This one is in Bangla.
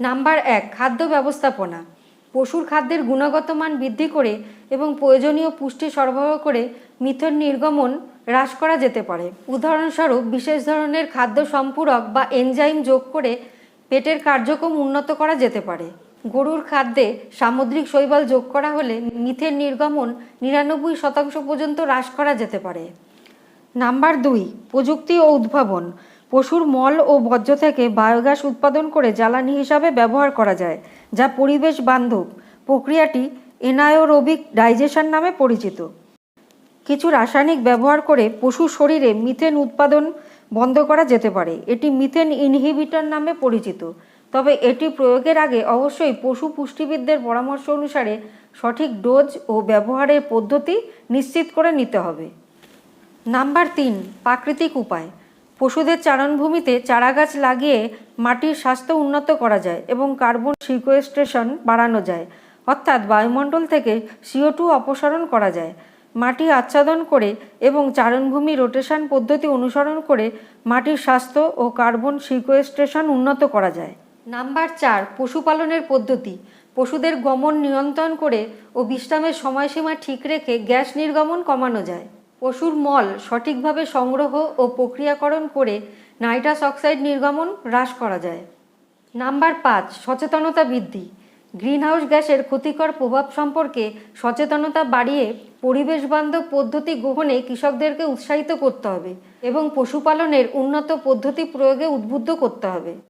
নাম্বার এক, খাদ্য ব্যবস্থাপনা। পশুর খাদ্যের গুণগত মান বৃদ্ধি করে এবং প্রয়োজনীয় পুষ্টি সরবরাহ করে মিথেন নির্গমন হ্রাস করা যেতে পারে। উদাহরণস্বরূপ, বিশেষ ধরনের খাদ্য সম্পূরক বা এনজাইম যোগ করে পেটের কার্যক্রম উন্নত করা যেতে পারে। গরুর খাদ্যে সামুদ্রিক শৈবাল যোগ করা হলে মিথের নির্গমন নিরানব্বই শতাংশ পর্যন্ত হ্রাস করা যেতে পারে। নাম্বার দুই, প্রযুক্তি ও উদ্ভাবন। পশুর মল ও বর্জ্য থেকে বায়োগ্যাস উৎপাদন করে জ্বালানি হিসাবে ব্যবহার করা যায়, যা পরিবেশ বান্ধব। প্রক্রিয়াটি এনায়োরোবিক ডাইজেশন নামে পরিচিত। কিছু রাসায়নিক ব্যবহার করে পশুর শরীরে মিথেন উৎপাদন বন্ধ করা যেতে পারে। এটি মিথেন ইনহিবিটর নামে পরিচিত। তবে এটি প্রয়োগের আগে অবশ্যই পশু পুষ্টিবিদদের পরামর্শ অনুসারে সঠিক ডোজ ও ব্যবহারের পদ্ধতি নিশ্চিত করে নিতে হবে। নাম্বার তিন, প্রাকৃতিক উপায়। পশুদের চারণভূমিতে চারাগাছ লাগিয়ে মাটির স্বাস্থ্য উন্নত করা যায় এবং কার্বন সিকোয়েস্ট্রেশন বাড়ানো যায়। অর্থাৎ বায়ুমণ্ডল থেকে সিও টু অপসারণ করা যায়। মাটি আচ্ছাদন করে এবং চারণভূমি রোটেশন পদ্ধতি অনুসরণ করে মাটির স্বাস্থ্য ও কার্বন সিকোয়েস্ট্রেশন উন্নত করা যায়। নাম্বার চার, পশুপালনের পদ্ধতি। পশুদের গমন নিয়ন্ত্রণ করে ও বিশ্রামের সময়সীমা ঠিক রেখে গ্যাস নির্গমন কমানো যায়। পশুর মল সঠিকভাবে সংগ্রহ ও প্রক্রিয়াকরণ করে নাইট্রাস অক্সাইড নির্গমন হ্রাস করা যায়। নাম্বার পাঁচ, সচেতনতা বৃদ্ধি। গ্রিনহাউস গ্যাসের ক্ষতিকর প্রভাব সম্পর্কে সচেতনতা বাড়িয়ে পরিবেশ বান্ধব পদ্ধতি গ্রহণে কৃষকদেরকে উৎসাহিত করতে হবে এবং পশুপালনের উন্নত পদ্ধতি প্রয়োগে উদ্বুদ্ধ করতে হবে।